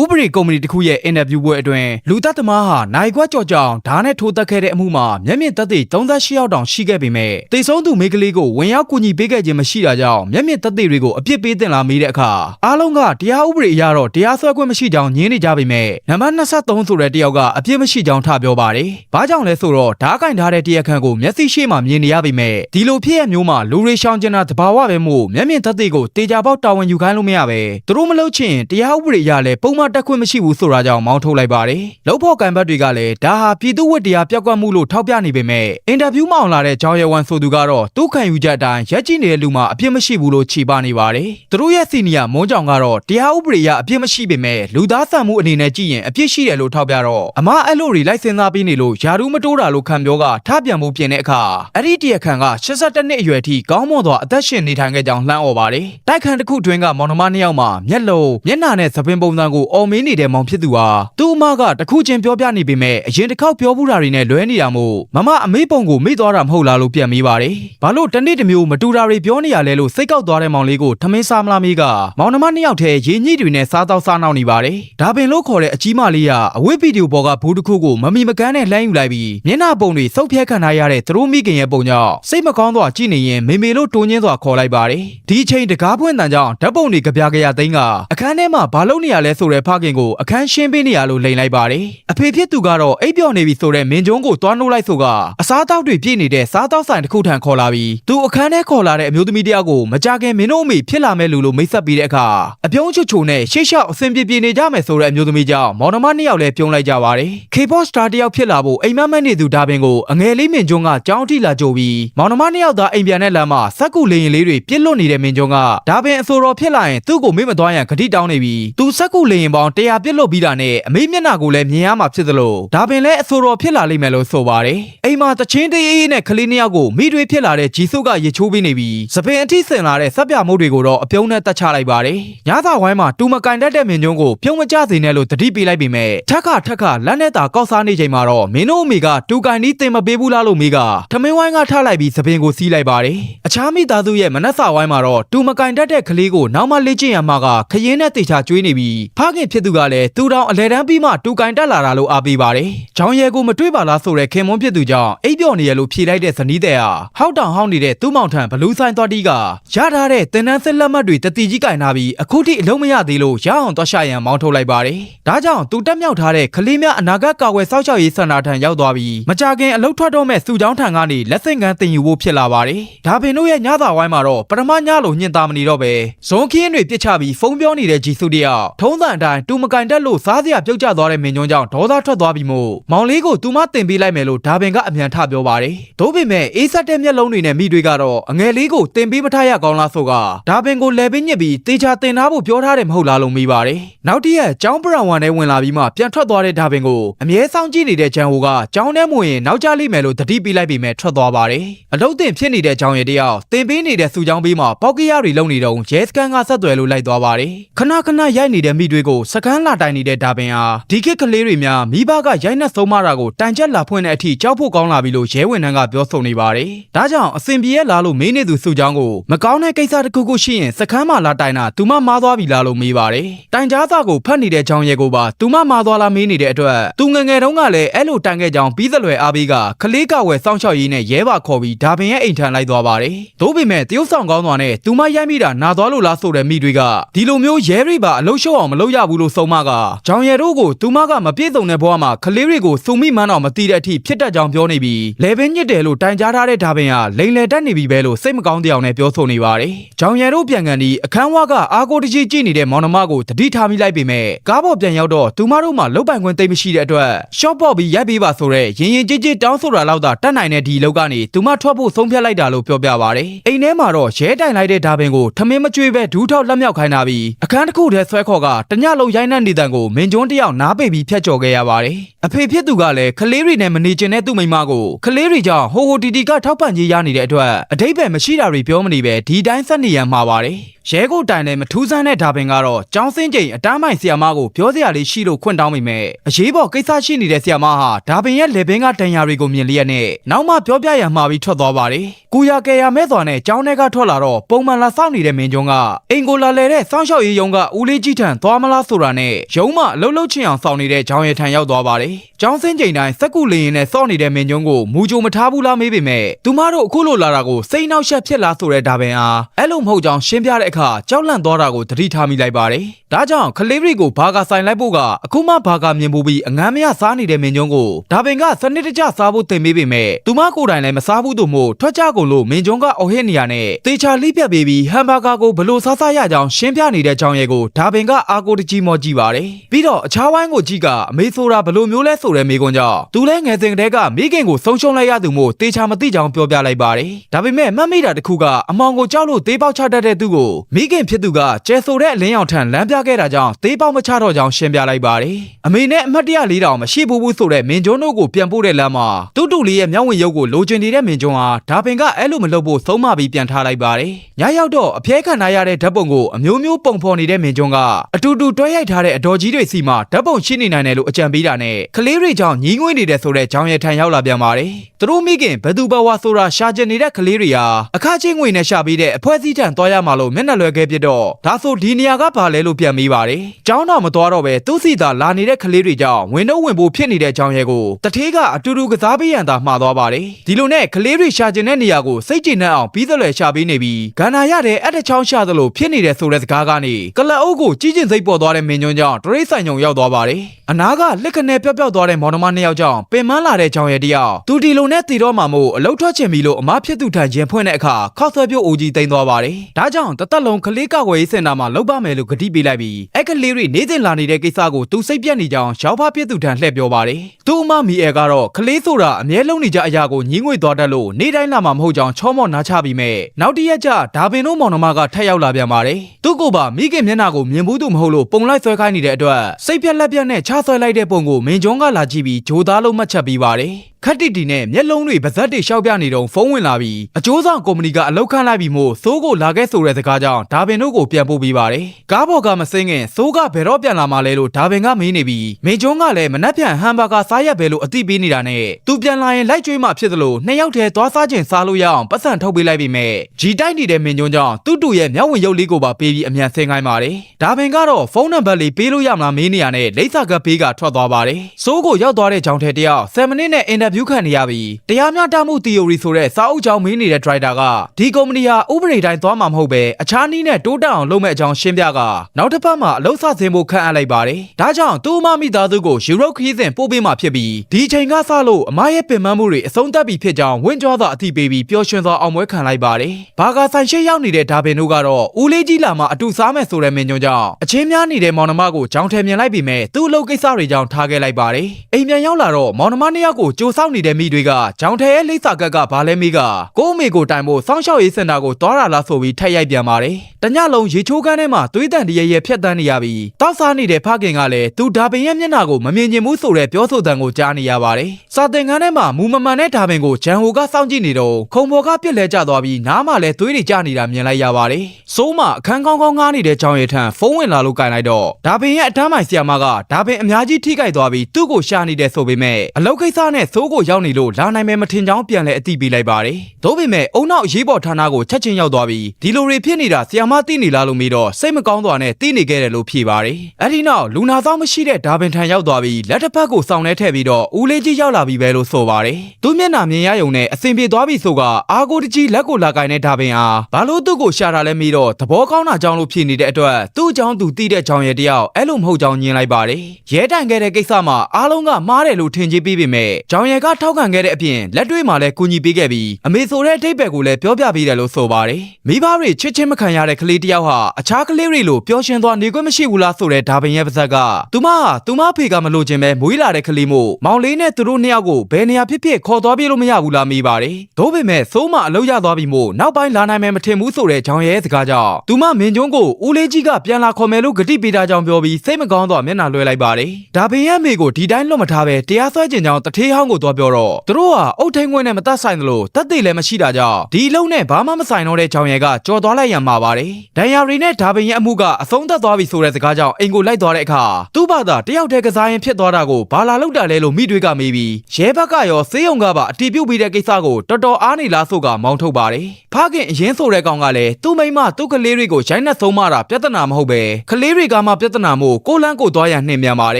ဥပဒေကုမ္ပဏီတစ်ခုရဲ့အင်တာဗျူးပွဲအတွင်းလူသက်သမားဟာနိုင်ခွက်ကြော်ကြောင်ဓာတ်နဲ့ထိုးတက်ခဲ့တဲ့အမှုမှာမျက်မြင်သက်သေ38ယောက်တောင်ရှိခဲ့ပေမဲ့တိတ်ဆုံးသူမိန်းကလေးကိုဝင်ရောက်ကူညီပေးခဲ့ခြင်းမရှိတာကြောင့်မျက်မြင်သက်သေတွေကိုအပြစ်ပေးတင်လာမိတဲ့အခါအားလုံးကတရားဥပဒေအရတော့တရားစွဲခွင့်မရှိကြောင်းညင်းနေကြပေမဲ့နံပါတ်23ဆိုတဲ့တယောက်ကအပြစ်မရှိကြောင်းထပြောပါတယ်။ဘာကြောင့်လဲဆိုတော့ဓာတ်ကင်ထားတဲ့တရားခံကိုမျက်စိရှိမှမြင်နေရပေမဲ့ဒီလိုဖြစ်ရမျိုးမှာလူတွေရှောင်ကျင်တာတဘာဝပဲမို့မျက်မြင်သက်သေကိုတေချာပေါက်တာဝန်ယူခိုင်းလို့မရပဲသူတို့မလုပ်ချင်တရားဥပဒေအရလည်းပုံမှန်တက်ခွင့်မရှိဘူးဆိုတာကြောင့်မောင်းထုတ်လိုက်ပါတယ်။လောက်ဖို့ကံဘတ်တွေကလည်းဒါဟာပြည်သူ့ဝတ်တရားပြက်ကွက်မှုလို့ထောက်ပြနေပေမဲ့အင်တာဗျူးမှောင်လာတဲ့ဂျောင်းရဲဝန်ဆိုသူကတော့သူ့ခံယူချက်အတိုင်းရက်ကြည့်နေတဲ့လူမှာအပြစ်မရှိဘူးလို့ခြေပနေပါတယ်။သူတို့ရဲ့စီနီယာမွန်းကြောင်ကတော့တရားဥပဒေအရအပြစ်မရှိပေမဲ့လူသားဆန်မှုအနေနဲ့ကြည့်ရင်အပြစ်ရှိတယ်လို့ထောက်ပြတော့အမအဲ့လိုတွေလိုက်စင်စားပြီးနေလို့ယာရူးမတိုးတာလို့ခံပြောကထပြန်မှုပြင်တဲ့အခါအဲ့ဒီတရားခံက82နှစ်အရွယ်ထိကောင်းမွန်စွာအသက်ရှင်နေထိုင်ခဲ့ကြောင်းလှမ်းអော်ပါတယ်။တိုက်ခန်းတစ်ခုတွင်းကမောင်နှမနှစ်ယောက်မှာမျက်လုံးမျက်နှာနဲ့သပင်ပုံစံကိုအော်မင်းနေတဲ့မောင်ဖြစ်သူဟာသူ့အမကတခုချင်းပြောပြနေပေမဲ့အရင်တစ်ခေါက်ပြောဘူးတာတွေနဲ့လွဲနေတာမို့မမအမေပုံကိုမေ့သွားတာမဟုတ်လားလို့ပြန်မေးပါတယ်။ဘာလို့တနေ့တစ်မျိုးမတူတာတွေပြောနေရလဲလို့စိတ်ကောက်သွားတဲ့မောင်လေးကိုထမင်းစားမလားမေးကမောင်နှမနှစ်ယောက်ထဲရေညှိတွေနဲ့စားတော့စားနောက်နေပါတယ်။ဒါပင်လို့ခေါ်တဲ့အကြီးမလေးကအဝိဗီဒီယိုပေါ်ကဘူးတစ်ခုကိုမမီမကန်းနဲ့လှမ်းယူလိုက်ပြီးမျက်နှာပုံတွေစုပ်ဖြတ်ခံထားရတဲ့သူတို့မိခင်ရဲ့ပုံကြောင့်စိတ်မကောင်းစွာကြည့်နေရင်မေမေလို့တိုးညင်းစွာခေါ်လိုက်ပါတယ်။ဒီအချိန်တကားပွင့်တန်ကြောင့်ဓာတ်ပုံတွေကြပြကြရသိန်းကအခန်းထဲမှာဘာလုပ်နေရလဲဆိုတဲ့ဖခင်ကိုအခန်းရှင်းပေးနေရလို့လိန်လိုက်ပါတယ်။အဖေဖြစ်သူကတော့အိပ်ပျော်နေပြီဆိုတဲ့မင်းကျုံးကိုတွားနှုတ်လိုက်ဆိုကအစားအသောက်တွေပြည့်နေတဲ့စားတောက်ဆိုင်တစ်ခုထံခေါ်လာပြီးသူအခန်းထဲခေါ်လာတဲ့အမျိုးသမီးတယောက်ကိုမကြခင်မင်းတို့အမေဖြစ်လာမဲ့လူလို့မိတ်ဆက်ပြီးတဲ့အခါအပြုံးချွတ်ချိုနဲ့ရှေ့လျှောက်အဆင်ပြေပြေနေကြမယ်ဆိုတဲ့အမျိုးသမီးကြောင့်မောင်နှမနှစ်ယောက်လည်းပြုံးလိုက်ကြပါတယ်။ K-pop star တယောက်ဖြစ်လာဖို့အိမ်မက်မက်နေသူဒါပင်ကိုအငယ်လေးမင်းကျုံကကြောင်းထိလာကြိုပြီးမောင်နှမနှစ်ယောက်သားအိမ်ပြန်တဲ့လမ်းမှာစက်ကူလေရင်လေးတွေပြစ်လွတ်နေတဲ့မင်းကျုံကဒါပင်အဆိုတော်ဖြစ်လာရင်သူ့ကိုမေ့မသွားရန်ဂတိတောင်းနေပြီးသူစက်ကူလေရင်ပေါင်း100ပြစ်လွတ်ပြီးတာနဲ့အမေမျက်နှာကိုလည်းမြင်ရမှာဖြစ်သလိုဒါပင်လည်းအဆိုတော်ဖြစ်လာလိမ့်မယ်လို့ဆိုပါတယ်အိမ်မှာတချင်းတရေးနဲ့ကလေးနှစ်ယောက်ကိုမိတွေဖြစ်လာတဲ့ဂျီဆုကရေချိုးပေးနေပြီးစပင်အထိဆင်လာတဲ့စက်ပြမုတ်တွေကိုတော့အပြုံးနဲ့တတ်ချလိုက်ပါတယ်ညသာဝိုင်းမှာတူမကင်တတ်တဲ့မင်းကျုံကိုပြုံးမကြစေနဲ့လို့တတိပေးလိုက်ပေမဲ့ထက်ခထက်ခလက်နဲ့တာကောက်စားနေချိန်မှာတော့မင်းတို့အမေကတူကင်နီးတင်မပေးဘူးလားလို့မိကထမင်းဝိုင်းကထလိုက်ပြီးစပင်ကိုစီးလိုက်ပါတယ်အခြားမိသားစုရဲ့မနက်စာဝိုင်းမှာတော့တူမကင်တတ်တဲ့ကလေးကိုနောက်မှလေ့ကျင့်ရမှာကခရင်နဲ့တေချာကျွေးနေပြီးဖခင်ဖြစ်သူကလည်းသူတောင်အလဲတန်းပြီးမှတူကင်တက်လာတာလို့အားပေးပါတယ်။ကြောင်ရဲကိုမတွေ့ပါလားဆိုတဲ့ခင်မွန်းဖြစ်သူကြောင့်အိပ်ပျော်နေရလို့ဖြေလိုက်တဲ့ဇနီးတဲ့ဟာဟောက်တောင်ဟောင်းနေတဲ့သူ့မောင်ထံဘလူးဆိုင်သွားတီးကရထားတဲ့တင်နန်းစစ်လက်မှတ်တွေတတိကြီးကင်ထားပြီးအခုထိအလုံးမရသေးလို့ရအောင်သွားရှာရန်မောင်းထုတ်လိုက်ပါတယ်။ဒါကြောင့်သူတက်မြောက်ထားတဲ့ကလေးများအနာဂတ်ကာကွယ်စောင့်ရှောက်ရေးစင်တာထံရောက်သွားပြီးမကြခင်အလုတ်ထွက်တော့မဲ့စုချောင်းထံကနေလက်ဆင့်ကမ်းတင်ယူဖို့ဖြစ်လာပါတယ်။ဒါပင်တို့ရဲ့ညသာဝိုင်းမှာတော့ပထမညလိုညင်သားမနေတော့ပဲဇွန်ခင်းတွေပြစ်ချပြီးဖုံးပြောနေတဲ့ဂျီစုတယောက်ထုံးစံအတိုင်းတူမကင်တက်လို့စားစရာပြုတ်ကျသွားတဲ့မင်းညွန့်ကြောင့်ဒေါသထွက်သွားပြီးမို့မောင်လေးကိုသူမတင်ပေးလိုက်မယ်လို့ဒါပင်ကအမြန်ထပြောပါတယ်။သို့ပေမဲ့အေးဆက်တဲ့မျက်လုံးတွေနဲ့မိတွေကတော့အငယ်လေးကိုတင်ပေးမထားရကောင်းလားဆိုကဒါပင်ကိုလဲပင်းညစ်ပြီးတေချာတင်ထားဖို့ပြောထားတယ်မဟုတ်လားလို့မိပါတယ်။နောက်တည့်ရက်ကျောင်းပရံဝန်ထဲဝင်လာပြီးမှပြန်ထွက်သွားတဲ့ဒါပင်ကိုအမြဲဆောင်ကြည့်နေတဲ့ဂျန်ဟိုကကျောင်းထဲမဝင်ရင်နောက်ကျလိမ့်မယ်လို့တတိပေးလိုက်ပေမဲ့ထွက်သွားပါတယ်။အလုတ်တင်ဖြစ်နေတဲ့ကျောင်းရည်တယောက်တင်ပေးနေတဲ့စုကျောင်းပေးမှာပေါက်ကရတွေလုံနေတော့ရဲစကန်ကဆက်သွယ်လို့လိုက်သွားပါတယ်။ခဏခဏရိုက်နေတဲ့မိတွေကိုစကန်လာတိုင်နေတဲ့ဒါပင်ဟာဒီခေတ်ကလေးတွေများမိဘကရိုက်နှက်ဆုံးမတာကိုတိုင်ချက်လာဖွင့်တဲ့အထိကြောက်ဖို့ကောင်းလာပြီလို့ရဲဝန်ထမ်းကပြောဆိုနေပါတယ်။ဒါကြောင့်အစင်ပြေရလာလို့မေးနေသူစုကျောင်းကိုမကောင်းတဲ့ကိစ္စတစ်ခုခုရှိရင်စကမ်းမှာလာတိုင်တာသူမမားသွားပြီလားလို့မေးပါတယ်။တိုင်ကြားစာကိုဖတ်နေတဲ့ကျောင်းရဲကိုပါသူမမားသွားလားမေးနေတဲ့အတွက်သူငယ်ငယ်တုန်းကလည်းအဲ့လိုတိုင်ခဲ့ကြောင်းပြီးသလွယ်အားပေးကခလေးကဝယ်စောင့်ရှောက်ရေးနဲ့ရဲပါခေါ်ပြီးဒါပင်ရဲ့အိမ်ထံလိုက်သွားပါတယ်။သို့ပေမဲ့တရုတ်ဆောင်ကောင်းသွားနဲ့သူမရိုက်မိတာနာသွားလို့လားဆိုတဲ့မိတွေကဒီလိုမျိုးရဲတွေပါအလုရှုံအောင်မလုပ်ရဘူးလို့ဆုံးမကကျောင်းရဲတို့ကိုသူမကမပြည့်စုံတဲ့ဘဝမှာခလေးတွေကိုစုံမိမှန်းတော့မသိတဲ့အထိဖြစ်တတ်ကြောင်းပြောနေပြီးလေပင်ညစ်တယ်လို့တိုင်ကြားထားတဲ့ဒါပင်ဟာလိန်လေတက်နေပြီပဲလို့စိတ်မကောင်းတဲ့အကြောင်းနဲ့ပြောဆိုနေပါတယ်။ကျောင်းရဲတို့ပြန်ကန်ဒီအခန်းဝကအာကိုတကြီးကြည့်နေတဲ့မောင်နှမကိုတတိထားမိလိုက်ပေမဲ့ကားပေါ်ပြန်ရောက်တော့သူမတို့မှလုတ်ပိုင်ခွင့်သိမ်းမရှိတဲ့အတွက်ရှော့ပေါ့ပြီးရိုက်ပေးပါဆိုတဲ့ရင်ရင်ကြည်ကြည်တောင်းဆိုတာလောက်သာတတ်နိုင်တဲ့ဒီလောက်ကနေသူမထွက်ဖို့ဆုံးဖြတ်လိုက်တာလို့ပြောပြပါတယ်။အိမ်ထဲမှာတော့ရဲတိုင်လိုက်တဲ့ဒါပင်ကိုထမင်းမကျွေးပဲဒူးထောက်လက်မြောက်ခိုင်းတာပြီးအခန်းတစ်ခုထဲဆွဲခေါ်ကတညလုံးရိုင်းနှက်နေတန်ကိုမင်းကျွန်းတယောက်နားပိတ်ပြီးဖျက်ကျော်ခဲ့ရပါတယ်။အဖေဖြစ်သူကလည်းခလေးတွေနဲ့မနေချင်တဲ့သူ့မိန်းမကိုခလေးတွေကြောင့်ဟိုဟိုတီတီကထောက်ပံ့ကြီးရနေတဲ့အတွက်အတိတ်ပဲမရှိတာတွေပြောမနေပဲဒီတိုင်းဆက်နေရန်မှာပါတယ်။ ရဲကိုတိုင်လည်းမထူးဆန်းတဲ့ဒါပင်ကတော့ចောင်းစင်းချိန်အတန်းမိုင်ဆီယာမကိုပြောစရာလေးရှိလို့ခွင့်တောင်းမိမယ်အရေးပေါ်ကိစ္စရှိနေတဲ့ဆီယာမဟာဒါပင်ရဲ့လေပင်ကတန်ရာတွေကိုမြင်လျက်နဲ့နောက်မှပြောပြရမှာပြီးထွက်သွားပါတယ်ကိုရကယ်ရမဲ့စွာနဲ့ចောင်းထဲကထွက်လာတော့ပုံမှန်လာစောင့်နေတဲ့မင်းကျုံကအင်ကိုလာလဲတဲ့စောင့်ရှောက်ရေးယုံကဦးလေးကြီးထံသွားမလားဆိုတာနဲ့ယုံမအလုံးလုံးချင်အောင်စောင့်နေတဲ့ချောင်းရထံရောက်သွားပါတယ်။ချောင်းစင်းချိန်တိုင်းစက်ကူလင်းရင်နဲ့စောင့်နေတဲ့မင်းကျုံကိုမူကြိုမထားဘူးလားမေးပေမဲ့သူမတို့အခုလိုလာတာကိုစိတ်နှောက်ယှက်ဖြစ်လားဆိုတဲ့ဒါပင်အားအဲ့လိုမဟုတ်ကြောင်းရှင်းပြတဲ့အခါကြောက်လန့်သွားတာကိုသတိထားမိလိုက်ပါတယ်။ဒါကြောင့်ကလေးရီကိုဘာကာဆိုင်လိုက်ဖို့ကအခုမှဘာကာမြင်ဖို့ပြီးအငမ်းမရစားနေတဲ့မင်းကျုံကိုဒါပင်ကစနစ်တကျစားဖို့တင်ပေးပေမဲ့သူမကိုယ်တိုင်လည်းမစားဘူးတို့မို့ထွက်ကြကုန်လို့မင်းကျုံကအော်ဟစ်နေရနဲ့တေချာလိပြတ်ပေးပြီးဟမ်ဘာဂါကိုဘလို့စားစားရကြောင်းရှင်းပြနေတဲ့ကြောင်းရဲ့ကိုဒါပင်ကအာကိုတကြီးမောကြည့်ပါတယ်။ပြီးတော့အခြားဝိုင်းကိုကြည့်ကအမေဆိုတာဘလို့မျိုးလဲဆိုတဲ့မိကွန်းကြောင့်သူလဲငယ်စဉ်ကတည်းကမိခင်ကိုဆုံးရှုံးလိုက်ရသူမို့တေချာမသိကြောင်းပြောပြလိုက်ပါတယ်။ဒါပေမဲ့မှတ်မိတာတစ်ခုကအမောင်ကိုကြောက်လို့သေးပေါက်ချတတ်တဲ့သူကိုမိခင်ဖြစ်သူကကျဲဆိုတဲ့အလင်းရောင်ထံလမ်းပြခဲ့တာကြောင့်သေးပေါက်မချတော့ကြောင်းရှင်းပြလိုက်ပါတယ်။အမေနဲ့အမတ်တရလေးတောင်မရှိဘူးဘူးဆိုတဲ့မင်ကျွန်းတို့ကိုပြန်ပို့တဲ့လမ်းမှာတူတူလေးရဲ့မြောက်ဝင်ရုပ်ကိုလိုချင်နေတဲ့မင်ကျွန်းဟာဒါပင်ကအဲ့လိုမလုပ်ဖို့သုံးမပြီးပြန်ထားလိုက်ပါတယ်။ညရောက်တော့အပြဲခံထားရတဲ့ဓာတ်ပုံကိုအမျိုးမျိုးပုံဖော်နေတဲ့မင်ကျွန်းကအတူတူတွဲရိုက်ထားတဲ့အတော်ကြီးတွေစီမှာဓာတ်ပုံရှိနေနိုင်တယ်လို့အကြံပေးတာနဲ့ကလေးတွေကြောင့်ညီးငွေ့နေတယ်ဆိုတဲ့ကြောင်ရထံရောက်လာပြန်ပါတယ်။သူတို့မိခင်ဘယ်သူဘဝဆိုတာရှာကျင်နေတဲ့ကလေးတွေဟာအခချင်းငွေနဲ့ရှာပြီးတဲ့အဖွဲ့အစည်းထံသွားရမှာလို့မျက်နှာလွယ်ခဲ့ပြတော့ဒါဆိုဒီနေရာကဘာလဲလို့ပြန်မေးပါတယ်။ကျောင်းတော်မသွားတော့ပဲသူ့စီသာလာနေတဲ့ကလေးတွေကြောင့်ဝင်တော့ဝင်ဖို့ဖြစ်နေတဲ့ကြောင်ရဲကိုတထေးကအတူတူကစားပေးရန်သာမှားသွားပါတယ်။ဒီလိုနဲ့ကလေးတွေရှာကျင်တဲ့နေရာကိုစိတ်ကြည်နှံ့အောင်ပြီးသလဲရှာပေးနေပြီးဂန္နာရတဲ့အတချောင်းရှာသလိုဖြစ်နေတဲ့ဆိုတဲ့စကားကနေကလအုပ်ကိုကြီးကျင်စိတ်ပေါ်သွားတဲ့မင်းညွန်းကြောင့်တရိတ်ဆိုင်ုံရောက်သွားပါတယ်။အနာကလက်ကနေပျောက်ပျောက်သွားတဲ့မောင်နှမနှစ်ယောက်ကြောင့်ပင်မလာတဲ့ကြောင်ရဲတယောက်သူဒီလိုနဲ့တည်တော့မှမို့အလုတ်ထွက်ချင်ပြီလို့အမဖြစ်သူထံရင်ဖွင့်တဲ့အခါခောက်ဆွဲပြုတ်အိုကြီးတိန်သွားပါတယ်။ဒါကြောင့်တသက်လုံးကလေးကဝယ်ရေးစင်တာမှာလောက်ပါမယ်လို့ဂတိပေးလိုက်ပြီးအဲ့ကလေးတွေနေစဉ်လာနေတဲ့ကိစ္စကိုသူစိတ်ပြက်နေကြောင်းရောက်ဖဖြစ်သူထံလှည့်ပြောပါတယ်။သူ့အမမီအဲကတော့ကလေးဆိုတာအမြဲလုံးနေကြအရာကိုညင်းငွေသွားတတ်လို့နေတိုင်းလာမှာမဟုတ်ကြောင်းချောမော့နားချပြီးမဲ့နောက်တစ်ရက်ကျဒါပင်တို့မောင်နှမကထက်ရောက်လာပြန်ပါတယ်။သူ့ကိုယ်ပါမိခင်မျက်နှာကိုမြင်ဘူးသူမဟုတ်လို့ပုံလိုက်ဆွဲခိုင်းနေတဲ့အတွက်စိတ်ပြက်လက်ပြက်နဲ့ချဆွဲလိုက်တဲ့ပုံကိုမင်းကျုံကလာကြည့်ပြီးဂျိုသားလုံးမှတ်ချက်ပြီးပါတယ်။ ခက်တီတီနဲ့မျက်လုံးတွေပါဇက်တွေရှောက်ပြနေတော့ဖုန်းဝင်လာပြီးအကျိုးဆောင်ကုမ္ပဏီကအလောက်ခန့်လိုက်ပြီးမို့သိုးကိုလာခဲ့ဆိုတဲ့စကားကြောင့်ဒါဘင်တို့ကိုပြန်ပို့ပေးပါတယ်။ကားပေါ်ကမစင်းခင်သိုးကဘယ်တော့ပြန်လာမှလဲလို့ဒါဘင်ကမေးနေပြီးမေကျွန်းကလည်းမနှက်ပြန်ဟမ်ဘာဂါစားရက်ပဲလို့အသိပေးနေတာနဲ့သူပြန်လာရင်လိုက်ကျွေးမှဖြစ်သလိုနှစ်ယောက်တည်းသွားစားခြင်းစားလို့ရအောင်ပတ်စံထုတ်ပေးလိုက်ပြီးမဲ့ဂျီတိုက်နေတဲ့မင်းကျွန်းကြောင့်သူ့တူရဲ့မျက်ဝင်ရုပ်လေးကိုပါပေးပြီးအမြန်ဆင်းခိုင်းပါတယ်။ဒါဘင်ကတော့ဖုန်းနံပါတ်လေးပေးလို့ရမလားမေးနေရတဲ့လိပ်စာကပ်ပေးကထွက်သွားပါတယ်။စိုးကိုရောက်သွားတဲ့ကြောင်ထဲတယောက်7မိနစ်နဲ့အင်တာဗျူးခံနေရပြီးတရားမျှတမှု theory ဆိုတဲ့စာအုပ်ကြောင်းမင်းနေတဲ့ driver ကဒီကုမ္ပဏီဟာဥပဒေတိုင်းသွားမှာမဟုတ်ပဲအခြားနည်းနဲ့တိုးတက်အောင်လုပ်မဲ့အကြောင်းရှင်းပြကနောက်တစ်ပတ်မှာအလုပ်ဆဆင်းဖို့ခန့်အပ်လိုက်ပါတယ်။ဒါကြောင့်သူ့အမမိသားစုကိုယူရိုခရီးစဉ်ပို့ပေးမှဖြစ်ပြီးဒီချိန်ကစလို့အမရဲ့ပင်ပန်းမှုတွေအဆုံးသတ်ပြီဖြစ်ကြောင်းဝင်းကြောစွာအသိပေးပြီးပျော်ရွှင်စွာအောင်ပွဲခံလိုက်ပါတယ်။ဘာကာဆိုင်ရှိရောက်နေတဲ့ဒါဘင်တို့ကတော့ဦးလေးကြီးလာမှအတူစားမယ်ဆိုတဲ့မင်းညွန့်ကြောင့်အချင်းများနေတဲ့မောင်နှမကိုကြောင်ထဲမြင်လိုက်ပြီးမဲ့သူ့အလုပ်ကိစ္စတွေကြောင့်ထားခဲ့လိုက်ပါတယ်။အိမ်ပြန်ရောက်လာတော့မောင်နှမနှစ်ယောက်ကိုကြိုဆောက်နေတဲ့မိတွေကကြောင်ထဲရဲ့လိပ်စာကက်ကဘာလဲမိကကို့အမေကိုတိုင်ဖို့စောင်းရှောက်ရေးစင်တာကိုသွားတာလားဆိုပြီးထက်ရိုက်ပြန်ပါတယ်။တညလုံးရေချိုးကန်းထဲမှာသွေးတန်တရရဲဖြတ်တန်းနေရပြီးတောက်စားနေတဲ့ဖခင်ကလည်းသူဒါပင်ရဲ့မျက်နှာကိုမမြင်ချင်ဘူးဆိုတဲ့ပြောဆိုတန်ကိုကြားနေရပါတယ်။စာတင်ခန်းထဲမှာမူမမှန်တဲ့ဒါပင်ကိုဂျန်ဟိုကစောင့်ကြည့်နေတော့ခုံပေါ်ကပြက်လဲကျသွားပြီးနားမှာလည်းသွေးတွေကျနေတာမြင်လိုက်ရပါတယ်။စိုးမအခန်းကောင်းကောင်းငားနေတဲ့ကြောင်ရည်ထံဖုန်းဝင်လာလို့ကင်လိုက်တော့ဒါပင်ရဲ့အတန်းမိုင်ဆီယာမကဒါပင်အများကြီးထိခိုက်သွားပြီးသူ့ကိုရှာနေတယ်ဆိုပေမဲ့အလောက်ကိစ္စနဲ့စိုးကိုရောက်နေလို့လာနိုင်မယ်မထင်ကြောင်းပြန်လဲအသိပေးလိုက်ပါတယ်။သို့ပေမဲ့အုံနောက်အရေးပေါ်ဌာနကိုချက်ချင်းရောက်သွားပြီးဒီလိုတွေဖြစ်နေတာဆီယာမသိနေလားလို့မေးတော့စိတ်မကောင်းစွာနဲ့သိနေခဲ့တယ်လို့ဖြေပါတယ်။အဲဒီနောက်လူနာဆောင်မရှိတဲ့ဒါပင်ထံရောက်သွားပြီးလက်တစ်ဖက်ကိုစောင်းလဲထည့်ပြီးတော့ဦးလေးကြီးရောက်လာပြီပဲလို့ဆိုပါတယ်။သူမျက်နှာမြင်ရယုံနဲ့အဆင်ပြေသွားပြီဆိုကအာကိုတကြီးလက်ကိုလာကင်တဲ့ဒါပင်အားဘာလို့သူ့ကိုရှာတာလဲမေးတော့သဘောကောင်းတာကြောင့်လို့ဖြေနေတဲ့အတွက်သူ့အကြောင်းသူသိတဲ့ကြောင်ရည်တယောက်အဲ့လိုမဟုတ်ကြောင်းညင်လိုက်ပါတယ်။ရဲတိုင်ခဲ့တဲ့ကိစ္စမှာအားလုံးကမှားတယ်လို့ထင်ကြေးပေးပေမဲ့ကြောင်ရည်ကထောက်ခံခဲ့တဲ့အပြင်လက်တွေ့မှာလည်းကူညီပေးခဲ့ပြီးအမေဆိုတဲ့အထိပ္ပယ်ကိုလည်းပြောပြပေးတယ်လို့ဆိုပါတယ်။မိဘတွေချစ်ချင်းမခံရတဲ့ကလေးတယောက်ဟာအခြားကလေးတွေလိုပျော်ရွှင်သွားနေခွင့်မရှိဘူးလားဆိုတဲ့ဒါပင်ရဲ့ပါဇက်ကသူမဟာသူမဖေကမလို့ခြင်းပဲမွေးလာတဲ့ကလေးမို့မောင်လေးနဲ့သူတို့နှစ်ယောက်ကိုဘယ်နေရာဖြစ်ဖြစ်ခေါ်သွားပြေးလို့မရဘူးလားမေးပါတယ်။ဒါပေမဲ့သိုးမအလုပ်ရသွားပြီမို့နောက်ပိုင်းလာနိုင်မယ်မထင်ဘူးဆိုတဲ့ကြောင်ရဲစကားကြောင့်သူမမင်းကျွန်းကိုဦးလေးကြီးကပြန်လာခေါ်မယ်လို့ဂတိပေးတာကြောင့်ပြောပြီးစိတ်မကောင်းတော့မျက်နှာလွှဲလိုက်ပါတယ်။ဒါပင်ရဲ့မိကိုဒီတိုင်းလွတ်မထားပဲတရားစွဲကျင်ကြောင်းတထေးဟောင်းကိုသွားပြောတော့သူတို့ဟာအုတ်ထိန်ခွင်းနဲ့မသက်ဆိုင်သလိုတက်သေးလည်းမရှိတာကြောင့်ဒီအလုံးနဲ့ဘာမှမဆိုင်တော့တဲ့ကြောင်ရဲကကြော်သွားလိုက်ရမှာပါတယ်ဒန်ယာရီနဲ့ဒါဘင်ရဲ့အမှုကအဆုံးသတ်သွားပြီဆိုတဲ့စကားကြောင့်အိမ်ကိုလိုက်သွားတဲ့အခါသူ့ဘာသာတယောက်တည်းကစားရင်ဖြစ်သွားတာကိုဘာလာလောက်တာလဲလို့မိတွေကမေးပြီးရဲဘက်ကရောစေးရုံကပါအတီးပြုတ်ပြီးတဲ့ကိစ္စကိုတော်တော်အားနေလားဆိုကမောင်းထုတ်ပါတယ်ဖခင်အရင်ဆိုတဲ့ကောင်ကလည်းသူ့မိမသူ့ကလေးတွေကိုရိုင်းနှက်ဆုံးမတာပြဿနာမဟုတ်ပဲကလေးတွေကမှပြဿနာမို့ကိုလန်းကိုသွားရနှင်မြန်ပါတ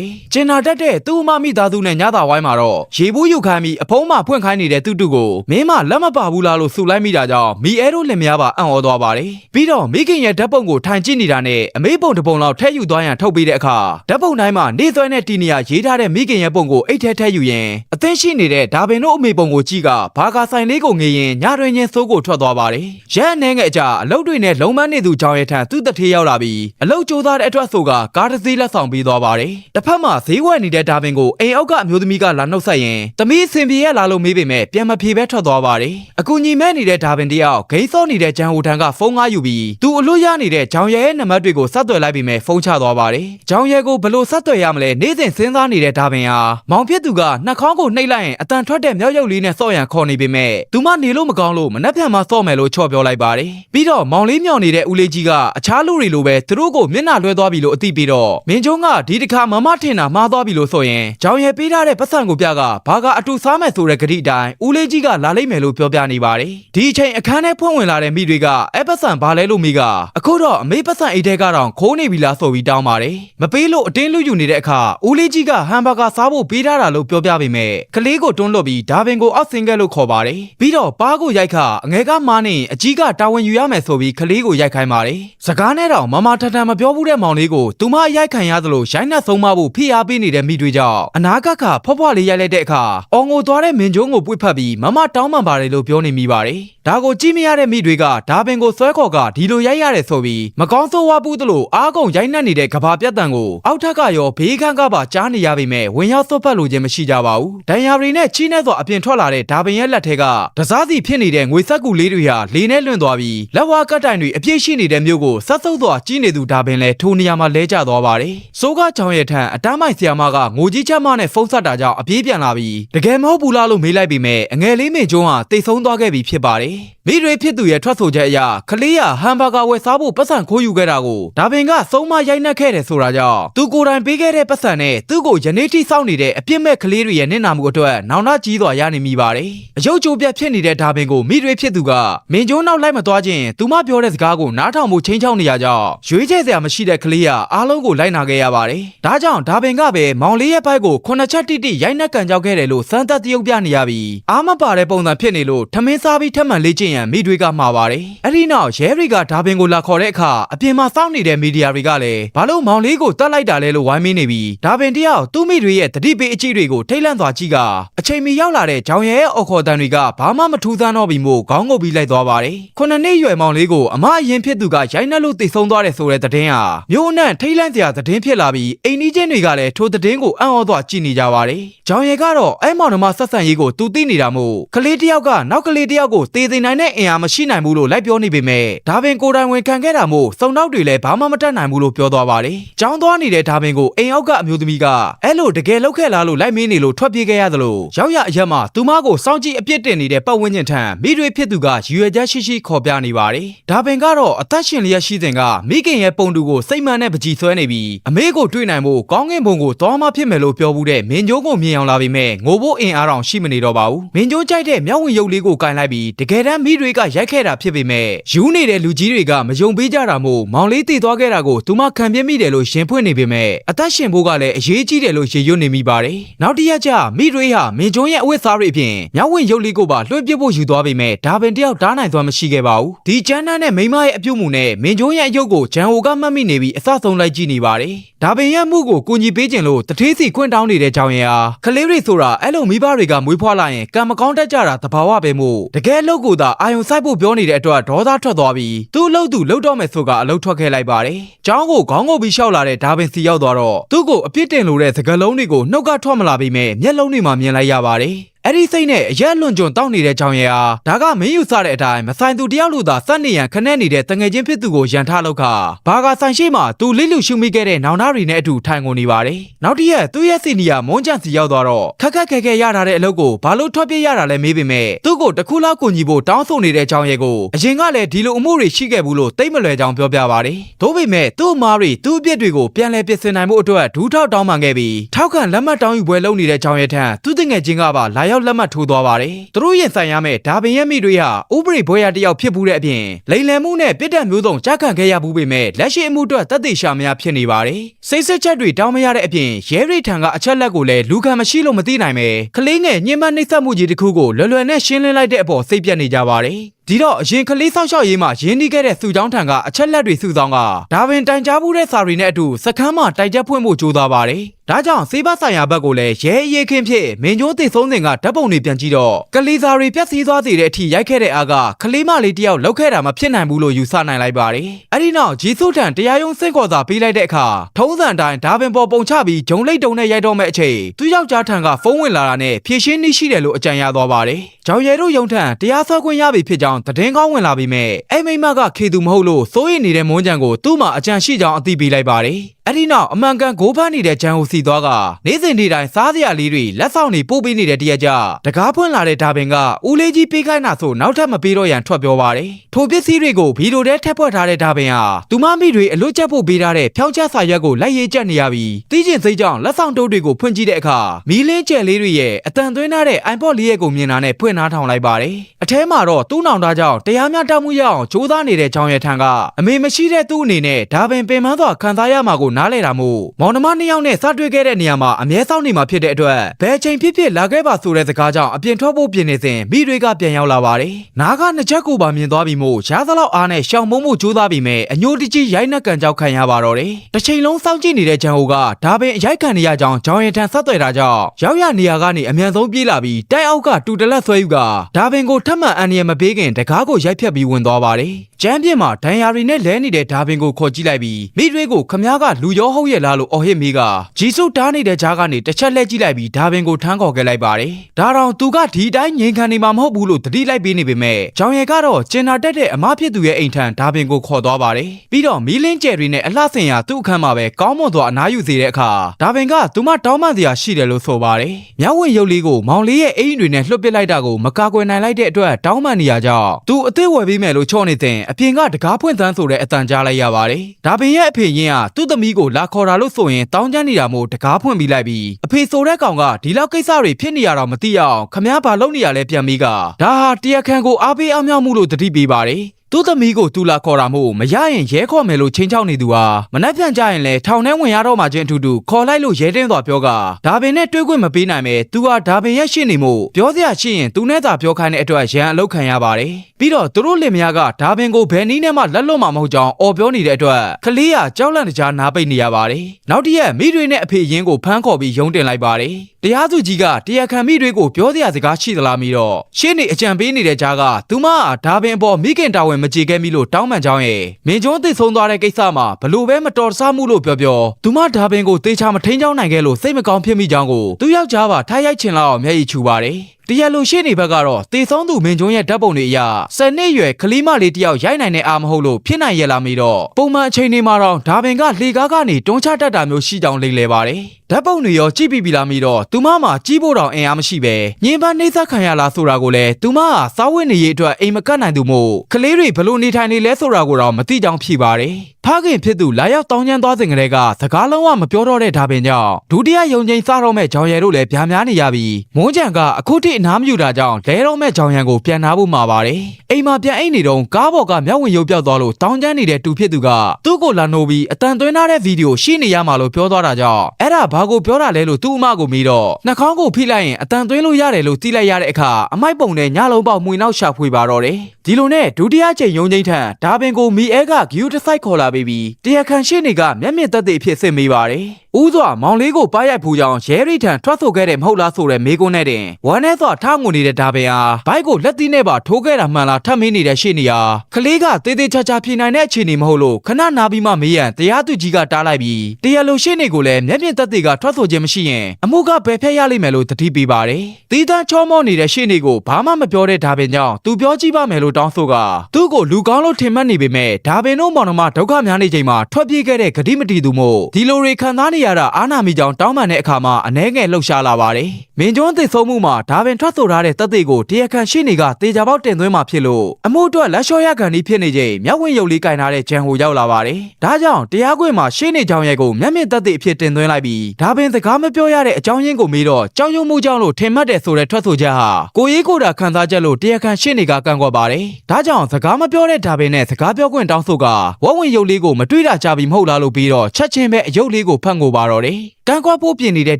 ယ်ကျင်နာတတ်တဲ့သူ့အမမိသားစုနဲ့ညသာဝိုင်းမှာတော့ရေဘူးယူခိုင်းပြီးအဖုံးမှဖွင့်ခိုင်းနေတဲ့တူတူကိုမင်းမလက်မပါဘူးလားလို့ဆူလိုက်မိတာကြောင့်မီအဲတို့လင်မယားပါအံ့ဩသွားပါတယ်ပြီးတော့မိခင်ရဲ့ဓာတ်ပုံကိုထိုင်ကြည့်နေတာနဲ့အမေပုံတစ်ပုံလောက်ထည့်ယူသွားရန်ထုတ်ပေးတဲ့အခါဓာတ်ပုံတိုင်းမှာနေသွဲနဲ့တီနီယာရေးထားတဲ့မိခင်ရဲ့ပုံကိုအိတ်ထဲထည့်ယူရင်အသင်းရှိနေတဲ့ဒါဘင်တို့အမေပုံကိုကြည့်ကဘာကာဆိုင်လေးကိုငေရင်ညတွင်ချင်းစိုးကိုထွက်သွားပါတယ်ရဲအနေငယ်အကြအလုတ်တွေနဲ့လုံမန်းနေသူကြောင်ရဲ့ထံသူ့တထေးရောက်လာပြီးအလုတ်ကြိုးစားတဲ့အတွက်ဆိုကကားတစ်စီးလက်ဆောင်ပေးသွားပါတယ်တစ်ဖက်မှာဈေးဝယ်နေတဲ့ဒါဘင်ကိုအိမ်အောက်ကအမျိုးသမီးကလာနှုတ်ဆက်ရင်သမီးအဆင်ပြေရလားလို့မေးပေမဲ့ပြန်မဖြေပဲထွက်သွားပါတယ်အကူညီမဲ့နေတဲ့ဒါဘင်တယောက်ဂိမ်းစောနေတဲ့ဂျန်ဟိုထံကဖုန်းကားယူပြီးသူအလွတ်ရနေတဲ့ဂျောင်ရဲရဲ့နံပါတ်တွေကိုဆက်သွယ်လိုက်ပြီးမဲ့ဖုန်းချသွားပါတယ်ဂျောင်ရဲကိုဘလို့ဆက်သွယ်ရမလဲနေ့စဉ်စဉ်းစားနေတဲ့ဒါဘင်ဟာမောင်ဖြစ်သူကနှာခေါင်းကိုနှိပ်လိုက်ရင်အတန်ထွက်တဲ့မြောက်ရုပ်လေးနဲ့စော့ရန်ခေါ်နေပေမဲ့သူမနေလို့မကောင်းလို့မနှက်ဖြန်မှာစော့မယ်လို့ချော့ပြောလိုက်ပါတယ်ပြီးတော့မောင်လေးမြောင်နေတဲ့ဦးလေးကြီးကအခြားလူတွေလိုပဲသူတို့ကိုမျက်နှာလွှဲသွားပြီလို့အသိပြီးတော့မင်းကျုံးကဒီတစ်ခါမမထင်တာမှားသွားပြီလို့ဆိုရင်ဂျောင်ရဲပေးထားတဲ့ပတ်စံကိုပြကဘာကအတူစားမယ်ဆိုတဲ့ဂရိအတိုင်းဦးလေးကြီးကလာလိမ့်မယ်လို့ပြောပြနေပါတယ်ဒီအချိန်အခန်းထဲဖွင့်ဝင်လာတဲ့မိတွေကအဲ့ပတ်စံဘာလဲလို့မိကအခုတော့အမေပတ်စံအိတ်ထဲကတော့ခိုးနေပြီလားဆိုပြီးတောင်းပါတယ်မပေးလို့အတင်းလူယူနေတဲ့အခါဦးလေးကြီးကဟမ်ဘာဂါစားဖို့ပေးထားတာလို့ပြောပြပေမဲ့ကလေးကိုတွန်းလွတ်ပြီးဒါဘင်ကိုအောက်ဆင်းခဲ့လို့ခေါ်ပါတယ်ပြီးတော့ပါးကိုရိုက်ခအငယ်ကမားနေအကြီးကတာဝန်ယူရမယ်ဆိုပြီးကလေးကိုရိုက်ခိုင်းပါတယ်စကားနဲ့တော့မမထထန်မပြောဘူးတဲ့မောင်လေးကိုသူမရိုက်ခံရသလိုရိုင်းနှက်ဆုံးမဖို့ဖိအားပေးနေတဲ့မိတွေကြောင့်အနာဂတ်ကဖွားဖွားလေးရိုက်လိုက်တဲ့အခါအောင်ကိုသွားတဲ့မင်ကျုံးကိုပွေ့ဖက်ပြီးမမတောင်းပန်ပါတယ်လို့ပြောနေမိပါတယ်ဒါကိုကြည့်မရတဲ့မိတွေကဒါပင်ကိုဆွဲခေါ်ကဒီလိုရိုက်ရတယ်ဆိုပြီးမကောင်းဆိုးဝါးဘူးသလိုအားကုန်ရိုက်နှက်နေတဲ့ကဘာပြတ်တန်ကိုအောက်ထက်ကရောဘေးခန်းကပါကြားနေရပေမဲ့ဝင်ရောက်သွတ်ပတ်လို့ခြင်းမရှိကြပါဘူးဒန်ယာရီနဲ့ချီးနဲ့စွာအပြင်ထွက်လာတဲ့ဒါပင်ရဲ့လက်ထက်ကတစားစီဖြစ်နေတဲ့ငွေဆက်ကူလေးတွေဟာလေနဲ့လွင့်သွားပြီးလက်ဝါးကတ်တိုင်တွေအပြည့်ရှိနေတဲ့မြို့ကိုဆက်ဆုပ်စွာကြီးနေသူဒါပင်လည်းထိုနေရာမှာလဲကျသွားပါတယ်စိုးကားချောင်းရဲ့ထံအတန်းမိုင်ဆီယာမကငိုကြီးချက်မနဲ့ဖုန်းဆက်တာကြောင့်အပြေးပြန်လာပြီးတကယ်မဟုတ်ဘူးလားလို့မေးလိုက်ပေမဲ့အငယ်လေးမင်းကျွန်းဟာတိတ်ဆုံးသွားခဲ့ပြီဖြစ်ပါတယ်မိတွေဖြစ်သူရဲ့ထွက်ဆိုချက်အရခလေးရဟမ်ဘာဂါဝယ်စားဖို့ပတ်စံခိုးယူခဲ့တာကိုဒါပင်ကစုံမရိုက်နှက်ခဲ့တယ်ဆိုတာကြောင့်သူကိုယ်တိုင်ပေးခဲ့တဲ့ပတ်စံနဲ့သူ့ကိုယနေ့ထိစောင့်နေတဲ့အပြစ်မဲ့ကလေးတွေရဲ့နစ်နာမှုအတွက်နောင်တကြီးစွာရနေမိပါတယ်အယုတ်ကြိုပြတ်ဖြစ်နေတဲ့ဒါပင်ကိုမိတွေဖြစ်သူကမင်းကျွန်းနောက်လိုက်မသွားခြင်းသူမပြောတဲ့စကားကိုနားထောင်မှုချင်းချောင်းနေရကြောင်းရွေးချယ်စရာမရှိတဲ့ကလေးရအားလုံးကိုလိုက်နာခဲ့ရပါတယ်ဒါကြောင့်ဒါပင်ကပဲမောင်လေးရဲ့ဘိုက်ကိုခုနှစ်ချက်တိတိရိုက်နှက်ကန်ကြောက်ခဲ့တယ်လို့စမ်းသပ်တရုပ်ပြနေရပြီးအားမပါတဲ့ပုံစံဖြစ်နေလို့ထမင်းစားပြီးထပ်မံလေ့ကျင့်ရန်မိတွေကမှာပါတယ်အဲ့ဒီနောက်ရဲတွေကဒါပင်ကိုလာခေါ်တဲ့အခါအပြင်မှာစောင့်နေတဲ့မီဒီယာတွေကလည်းဘာလို့မောင်လေးကိုတတ်လိုက်တာလဲလို့ဝိုင်းမင်းနေပြီးဒါပင်တယောက်သူ့မိတွေရဲ့တတိပေးအကြည့်တွေကိုထိတ်လန့်သွားကြည့်ကအချိန်မီရောက်လာတဲ့ဂျောင်ရဲရဲ့အော်ခေါ်တန်တွေကဘာမှမထူးဆန်းတော့ပြီမို့ခေါင်းငုပ်ပြီးလိုက်သွားပါတယ်ခုနှစ်နှစ်ရွယ်မောင်လေးကိုအမအရင်ဖြစ်သူကရိုက်နှက်လို့တိတ်ဆုံးသွားတယ်ဆိုတဲ့သတင်းဟာမျိုးအနှံ့ထိတ်လန့်စရာသတင်းဖြစ်လာပြီးအိမ်နီးချင်းတွေကလည်းထိုသတင်းကိုအံ့ဩသွားကြည့်နေကြပါတယ်ဂျောင်ရဲကတော့အဲ့မောင်နှမဆက်ဆံရေးကိုသူသိနေတာမို့ကလေးတယောက်ကနောက်ကလေးတယောက်ကိုတေးသိနိုင်တဲ့အင်အားမရှိနိုင်ဘူးလို့လိုက်ပြောနေပေမဲ့ဒါပင်ကိုယ်တိုင်ဝင်ခံခဲ့တာမို့စုံနောက်တွေလည်းဘာမှမတတ်နိုင်ဘူးလို့ပြောသွားပါတယ်။ကြောင်းသွားနေတဲ့ဒါပင်ကိုအိမ်အောက်ကအမျိုးသမီးကအဲ့လိုတကယ်လောက်ခဲ့လားလို့လိုက်မင်းနေလို့ထွက်ပြေးခဲ့ရသလိုရောက်ရအရက်မှာသူမကိုစောင့်ကြည့်အပြစ်တင်နေတဲ့ပတ်ဝန်းကျင်ထံမိတွေဖြစ်သူကရည်ရွယ်ချက်ရှိရှိခေါ်ပြနေပါတယ်။ဒါပင်ကတော့အသက်ရှင်လျက်ရှိစဉ်ကမိခင်ရဲ့ပုံတူကိုစိတ်မှန်နဲ့ပကြီးဆွဲနေပြီးအမေကိုတွေ့နိုင်ဖို့ကောင်းကင်ဘုံကိုသွားမှဖြစ်မယ်လို့ပြောဘူးတဲ့မင်းကျိုးကိုမြင်အောင်လာပြီးမဲ့ငိုဖို့အင်အားအောင်ရှိမနေတော့ပါဘူး။မင်းကျိုးကြိုက်တဲ့မြောက်ဝင်ရုပ်လေးကိုကင်လိုက်ပြီးတကယ်တမ်းမိတွေကရိုက်ခဲ့တာဖြစ်ပေမဲ့ယူနေတဲ့လူကြီးတွေကမယုံပေးကြတာမို့မောင်လေးတည်သွားခဲ့တာကိုသူမခံပြင်းမိတယ်လို့ရှင်ဖွင့်နေပေမဲ့အသက်ရှင်ဖို့ကလည်းအရေးကြီးတယ်လို့ရေရွတ်နေမိပါတယ်။နောက်တစ်ရက်ကျမိတွေဟာမင်းကျုံရဲ့အဝတ်စားတွေအပြင်မြောက်ဝင်ရုပ်လေးကိုပါလွှဲပစ်ဖို့ယူသွားပေမဲ့ဒါပင်တယောက်ဓားနိုင်သွားမရှိခဲ့ပါဘူး။ဒီကျန်းတန်းနဲ့မိမရဲ့အပြုတ်မှုနဲ့မင်းကျုံရဲ့အယုတ်ကိုဂျန်ဟိုကမှတ်မိနေပြီးအစဆုံးလိုက်ကြည့်နေပါတယ်။ဒါပင်ရဲ့မှုကိုကူညီပေးခြင်းလို့တထေးစီခွင့်တောင်းနေတဲ့ကြောင်ရဲ့အားကလေးတွေဆိုတာအဲ့လိုမိဘတွေကမွေးဖွားလာရင်ကံမကောင်းတတ်ကြတာသဘာဝပဲမို့တကယ်လို့ကိုသာအာယုံစိုက်ဖို့ပြောနေတဲ့အတွက်ဒေါသထွက်သွားပြီးသူ့အလုပ်သူလှုပ်တော့မယ်ဆိုကအလုပ်ထွက်ခဲ့လိုက်ပါတယ်။ကျောင်းကိုခေါင်းငုပ်ပြီးရှောက်လာတဲ့ဒါပင်စီရောက်သွားတော့သူ့ကိုအပြစ်တင်လို့တဲ့စကလုံးတွေကိုနှုတ်ကထွက်မလာပြီးမဲ့မျက်လုံးတွေမှာမြင်လိုက်ရပါတယ်။ အဲ့ဒီစိတ်နဲ့အရက်လွန်ကျွံတောက်နေတဲ့ကြောင်ရဲဟာဒါကမင်းယူဆတဲ့အတိုင်းမဆိုင်သူတယောက်လိုသာစက်နေရန်ခနဲ့နေတဲ့တငယ်ချင်းဖြစ်သူကိုရန်ထားလောက်ခဘာကဆိုင်ရှိမှသူလိလူရှုမိခဲ့တဲ့နောင်နာရီနဲ့အတူထိုင်ကုန်နေပါတယ်နောက်တစ်ရက်သူ့ရဲ့စီနီယာမွန်းချန်စီရောက်သွားတော့ခက်ခက်ခဲခဲရထားတဲ့အလုပ်ကိုဘာလို့ထွက်ပြေးရတာလဲမေးပေမဲ့သူ့ကိုတစ်ခုလောက်ကူညီဖို့တောင်းဆိုနေတဲ့ကြောင်ရဲကိုအရင်ကလည်းဒီလိုအမှုတွေရှိခဲ့ဘူးလို့တိတ်မလွယ်ကြောင်းပြောပြပါတယ်သို့ပေမဲ့သူ့အမားတွေသူ့အပြစ်တွေကိုပြန်လည်ပြင်ဆင်နိုင်မှုအတွက်ဒူးထောက်တောင်းပန်ခဲ့ပြီးထောက်ခံလက်မှတ်တောင်းယူပွဲလုပ်နေတဲ့ကြောင်ရဲထံသူ့တငယ်ချင်းကပါလာရောက်လက်မှတ်ထိုးသွားပါတယ်သူတို့ရင်ဆိုင်ရမယ့်ဒါပင်ရဲ့မိတွေဟာဥပဒေဘွဲရတယောက်ဖြစ်ဘူးတဲ့အပြင်လိန်လယ်မှုနဲ့ပြစ်ဒဏ်မျိုးစုံကြားခံခဲ့ရဘူးပေမဲ့လက်ရှိအမှုအတွက်တသက်ရှာမရဖြစ်နေပါတယ်စိတ်ဆက်ချက်တွေတောင်းမရတဲ့အပြင်ရဲရိထံကအချက်လက်ကိုလည်းလူခံမရှိလို့မသိနိုင်ပဲကလေးငယ်ညှဉ်းပန်းနှိပ်စက်မှုကြီးတစ်ခုကိုလွယ်လွယ်နဲ့ရှင်းလင်းလိုက်တဲ့အပေါ်စိတ်ပြတ်နေကြပါတယ် ဒီတော့အရင်ကလေးဆောက်ရှောက်ရေးမှာရင်းနှီးခဲ့တဲ့စုချောင်းထံကအချက်လက်တွေစုဆောင်ကဒါပင်တိုင်ကြားမှုတဲ့စာရီနဲ့အတူစကမ်းမှာတိုင်ချက်ဖွင့်ဖို့ကြိုးစားပါတယ်။ဒါကြောင့်စေဘဆိုင်ရာဘက်ကိုလည်းရဲအရေးခင်းဖြစ်မင်းကျိုးသိဆုံးစဉ်ကဓာတ်ပုံတွေပြန်ကြည့်တော့ကလေးစာရီပြက်စီးသွားစေတဲ့အထိရိုက်ခဲ့တဲ့အားကကလေးမလေးတယောက်လောက်ခဲ့တာမဖြစ်နိုင်ဘူးလို့ယူဆနိုင်လိုက်ပါတယ်။အဲဒီနောက်ဂျီဆုထံတရားရုံးစိတ်ခေါ်စာပေးလိုက်တဲ့အခါထုံးစံတိုင်းဒါပင်ပေါ်ပုံချပြီးဂျုံလိတ်တုံနဲ့ရိုက်တော့မဲ့အချိန်သူယောက်ျားထံကဖုန်းဝင်လာတာနဲ့ဖြည့်ရှင်းနှိရှိတယ်လို့အကြံရသွားပါတယ်။ကြောင်ရဲတို့ယုံထံတရားစွဲခွင့်ရပြီဖြစ်ကြောင်းသတင်းကောင်းဝင်လာပြီးမဲ့အဲ့မိမကခေသူမဟုတ်လို့စိုးရိမ်နေတဲ့မွန်းကြံကိုသူ့မှာအကြံရှိကြောင်းအသိပေးလိုက်ပါတယ်။ အဲ့ဒီနောက်အမှန်ကန်ဂိုးဖမ်းနေတဲ့ဂျန်ဟိုစီသွားကနေ့စဉ်နေ့တိုင်းစားစရာလေးတွေလက်ဆောင်တွေပို့ပေးနေတဲ့တရက်ကြတကားဖွင့်လာတဲ့ဒါပင်ကဦးလေးကြီးပေးခိုင်းတာဆိုနောက်ထပ်မပေးတော့ရန်ထွက်ပြောပါတယ်။ထိုပစ္စည်းတွေကိုဗီဒီယိုထဲထည့်ဖွက်ထားတဲ့ဒါပင်ဟာသူမမိတွေအလွတ်ချက်ဖို့ပေးထားတဲ့ဖြောင်းချက်စာရွက်ကိုလိုက်ရေးချက်နေရပြီးတီးကျင်စိတ်ကြောင့်လက်ဆောင်တုပ်တွေကိုဖွင့်ကြည့်တဲ့အခါမီးလင်းကျယ်လေးတွေရဲ့အတန်သွင်းထားတဲ့ iPod လေးရဲ့ကိုမြင်တာနဲ့ဖွင့်နှားထောင်လိုက်ပါတယ်။အထဲမှာတော့သူ့နောင်သားကြောင့်တရားမျှတမှုရအောင်စူးစမ်းနေတဲ့ချောင်းရထံကအမေမရှိတဲ့သူ့အနေနဲ့ဒါပင်ပင်ပန်းစွာခံစားရမှာကိုနားလဲတာမို့မောင်နှမနှစ်ယောက်နဲ့စတွေ့ခဲ့တဲ့နေရာမှာအမြဲစောင့်နေမှာဖြစ်တဲ့အတွက်ဘယ်ချိန်ဖြစ်ဖြစ်လာခဲ့ပါဆိုတဲ့စကားကြောင့်အပြင်ထွက်ဖို့ပြင်နေစဉ်မိတွေကပြန်ရောက်လာပါတယ်။နားကနှစ်ချက်ကိုပါမြင်သွားပြီးမို့ရှားသလောက်အားနဲ့ရှောင်မုံမှုကြိုးစားပြီးမဲ့အညိုတကြီးရိုက်နှက်ကန်ကြောက်ခံရပါတော့တယ်။တစ်ချိန်လုံးစောင့်ကြည့်နေတဲ့ဂျန်ဟိုကဒါပင်အရိုက်ခံနေရကြောင်းဂျောင်ရထံဆက်သွယ်တာကြောင့်ရောက်ရနေရာကနေအမြန်ဆုံးပြေးလာပြီးတိုက်အောက်ကတူတလက်ဆွဲယူကဒါပင်ကိုထပ်မံအန်ရမပေးခင်တကားကိုရိုက်ဖြတ်ပြီးဝင်သွားပါတယ်။ကျမ်းပြစ်မှာဒန်ယာရီနဲ့လဲနေတဲ့ဒါပင်ကိုခေါ်ကြည့်လိုက်ပြီးမိတွေကိုခမားကလူရောဟုတ်ရဲ့လားလို့အော်ဟစ်မိကဂျီဆုတားနေတဲ့ကြားကနေတစ်ချက်လှည့်ကြည့်လိုက်ပြီးဒါပင်ကိုထမ်းခေါ်ခဲ့လိုက်ပါတယ်။ဒါတောင်သူကဒီတိုင်းငြိမ်ခံနေမှာမဟုတ်ဘူးလို့သတိလိုက်ပေးနေပေမဲ့ကြောင်ရယ်ကတော့ကျင်နာတက်တဲ့အမဖြစ်သူရဲ့အိမ်ထံဒါပင်ကိုခေါ်သွားပါတယ်။ပြီးတော့မီလင်းကျယ်ရီနဲ့အလှဆင်ရာသူ့အခန်းမှာပဲကောင်းမွန်စွာအနားယူစေတဲ့အခါဒါပင်ကသူမတောင်းပန်စရာရှိတယ်လို့ဆိုပါတယ်။မြောက်ဝင်ရုပ်လေးကိုမောင်လေးရဲ့အိမ်တွေနဲ့လွှတ်ပစ်လိုက်တာကိုမကာကွယ်နိုင်လိုက်တဲ့အတွက်တောင်းပန်နေရကြောင်းသူအသက်ဝယ်ပေးမယ်လို့ချော့နေတဲ့အပြင်ကတကားဖွင့်သန်းဆိုတဲ့အတန်ကြားလိုက်ရပါတယ်။ဒါပင်ရဲ့အဖေရင်းကသူ့သမီးကိုလာခေါ်တာလို့ဆိုရင်တောင်းကျမ်းနေတာမို့တကားဖွင့်ပြီးလိုက်ပြီးအဖေဆိုတဲ့ကောင်ကဒီလောက်ကိစ္စတွေဖြစ်နေရတော့မသိရအောင်ခမားဘာလုပ်နေရလဲပြန်ပြီးကဒါဟာတရားခံကိုအားပေးအမြောက်မှုလို့တတိပေးပါတယ်။ သူ့သမီးကိုတူလာခေါ်တာမို့မရရင်ရဲခေါ်မယ်လို့ချင်းချောက်နေသူဟာမနှက်ပြန်ကြရင်လဲထောင်ထဲဝင်ရတော့မှချင်းအထူတူခေါ်လိုက်လို့ရဲတင်းသွားပြောကဒါပင်နဲ့တွေ့ခွင့်မပေးနိုင်ပဲသူဟာဒါပင်ရဲ့ရှင်းနေမှုပြောစရာရှိရင်သူနဲ့သာပြောခိုင်းတဲ့အတွက်ရန်အလုတ်ခံရပါတယ်ပြီးတော့သူတို့လင်မယားကဒါပင်ကိုဘယ်နည်းနဲ့မှလက်လွတ်မှာမဟုတ်ကြောင်းအော်ပြောနေတဲ့အတွက်ကလေးကကြောက်လန့်တကြားနားပိတ်နေရပါတယ်နောက်တစ်ရက်မိတွေနဲ့အဖေရင်းကိုဖမ်းခေါ်ပြီးယုံတင်လိုက်ပါတယ်တရားသူကြီးကတရားခံမိတွေကိုပြောစရာစကားရှိသလားမီတော့ရှင်းနေအကြံပေးနေတဲ့ကြားကသူမကဒါပင်အပေါ်မိခင်တာဝန်မကြေခဲ့မိလို့တောင်းပန်ကြောင်းရဲ့မင်းကျွန်းသိဆုံးသွားတဲ့ကိစ္စမှာဘလို့ပဲမတော်တဆမှုလို့ပြောပြောသူမဒါပင်ကိုတေချာမထိန်ချောင်းနိုင်ခဲ့လို့စိတ်မကောင်းဖြစ်မိကြောင်းကိုသူယောက်ျားပါထားရိုက်ချင်လောက်အောင်မျက်ရည်ချူပါတယ် တရားလိုရှိနေဘက်ကတော့တေဆုံးသူမင်းကျွန်းရဲ့ဓာတ်ပုံတွေအရစနစ်ရွယ်ကလေးမလေးတယောက်ရိုက်နိုင်တဲ့အာမဟုတ်လို့ဖြစ်နိုင်ရလားမီတော့ပုံမှန်အချိန်တွေမှာတော့ဒါပင်ကလေကားကနေတွန်းချတတ်တာမျိုးရှိကြောင်းလိမ့်လဲပါတယ်ဓာတ်ပုံတွေရောကြည့်ပြီးပြီလားမီတော့သူမမှာကြီးဖို့တောင်အင်အားမရှိပဲညင်ပန်းနှိမ့်ဆက်ခံရလားဆိုတာကိုလည်းသူမကစားဝတ်နေရေးအတွက်အိမ်မကတ်နိုင်သူမို့ကလေးတွေဘလို့နေထိုင်နေလဲဆိုတာကိုတော့မသိကြောင်ဖြေပါတယ်ဖခင်ဖြစ်သူလာရောက်တောင်းကျမ်းသွားစဉ်ကလေးကစကားလုံးဝမပြောတော့တဲ့ဒါပင်ကြောင့်ဒုတိယယုံချိန်စတော့မဲ့ဂျောင်ရဲတို့လည်းဗျာများနေရပြီးမွန်းကြံကအခုထိအနားမယူတာကြောင့်လဲတော့မဲ့ဂျောင်ရံကိုပြန်နာဖို့မှာပါတယ်အိမ်မှာပြန်အိတ်နေတော့ကားပေါ်ကမျက်ဝင်ရုပ်ပြောက်သွားလို့တောင်းကျမ်းနေတဲ့တူဖြစ်သူကသူ့ကိုလာနိုးပြီးအတန်သွင်းထားတဲ့ဗီဒီယိုရှိနေရမှာလို့ပြောသွားတာကြောင့်အဲ့ဒါဘာကိုပြောတာလဲလို့သူ့အမကိုမီးတော့နှာခေါင်းကိုဖိလိုက်ရင်အတန်သွင်းလို့ရတယ်လို့သိလိုက်ရတဲ့အခါအမိုက်ပုံနဲ့ညလုံးပေါက်မှွေနောက်ရှာဖွေပါတော့တယ်ဒီလိုနဲ့ဒုတိယချိန်ယုံချိန်ထန်ဒါပင်ကိုမီအဲကဂီယူတစ်ဆိုင်ခေါ်လာပြီးပြီးတရားခံရှိနေကမျက်မြင်သက်သေအဖြစ်စစ်မေးပါတယ် ဦးစွာမောင်လေးကိုပါရိုက်ဖူးကြောင်းရဲရီထံထွက်ဆိုခဲ့တယ်မဟုတ်လားဆိုတဲ့မေးခွန်းနဲ့တင်ဝမ်းနဲ့စွာထားငုံနေတဲ့ဒါပင်ဟာဘိုက်ကိုလက်သီးနဲ့ပါထိုးခဲ့တာမှန်လားထပ်မင်းနေတဲ့ရှေ့နေရာကလေးကတေးသေးချာချာဖြေနိုင်တဲ့အခြေအနေမဟုတ်လို့ခဏနာပြီးမှမေးရန်တရားသူကြီးကတားလိုက်ပြီးတရားလိုရှေ့နေကိုလည်းမျက်မြင်သက်သေကထွက်ဆိုခြင်းမရှိရင်အမှုကဘယ်ဖက်ရလိမ့်မယ်လို့တတိပေးပါတယ်တီးတန်းချောမောနေတဲ့ရှေ့နေကိုဘာမှမပြောတဲ့ဒါပင်ကြောင့်သူပြောကြည့်ပါမယ်လို့တောင်းဆိုကသူ့ကိုလူကောင်းလို့ထင်မှတ်နေပေမဲ့ဒါပင်တို့မောင်နှမဒုက္ခများနေချိန်မှာထွက်ပြေးခဲ့တဲ့ဂတိမတီသူမို့ဒီလိုတွေခံစားနေရတာအာနာမီကြောင့်တောင်းပန်တဲ့အခါမှာအနှဲငယ်လှုပ်ရှားလာပါတယ်မင်းကျွန်းသိဆုံးမှုမှာဒါပင်ထွက်ဆိုထားတဲ့တပ်သေးကိုတရားခံရှေ့နေကတေချာပေါက်တင်သွင်းမှာဖြစ်လို့အမှုအတွက်လက်လျှော့ရခံဒီဖြစ်နေချိန်မျက်ဝင်ရုပ်လေးကင်ထားတဲ့ဂျန်ဟိုရောက်လာပါတယ်ဒါကြောင့်တရားခွင်မှာရှေ့နေကြောင်ရဲကိုမျက်မြင်တပ်သေးအဖြစ်တင်သွင်းလိုက်ပြီးဒါပင်စကားမပြောရတဲ့အကြောင်းရင်းကိုမေးတော့ကြောင်ယုံမှုကြောင့်လို့ထင်မှတ်တယ်ဆိုတဲ့ထွက်ဆိုချက်ဟာကိုရေးကိုတာခံစားချက်လို့တရားခံရှေ့နေကကန့်ကွက်ပါတယ်ဒါကြောင့်စကားမပြောတဲ့ဒါပင်နဲ့စကားပြောခွင့်တောင်းဆိုကဝက်ဝင်ရုပ်လေးကိုမတွေ့တာကြပြီမဟုတ်လားလို့ပြီးတော့ချက်ချင်းပဲအယုတ်လေးကိုဖတ်ငိုပါတော့တယ်ကန့်ကွက်ဖို့ပြင်နေတဲ့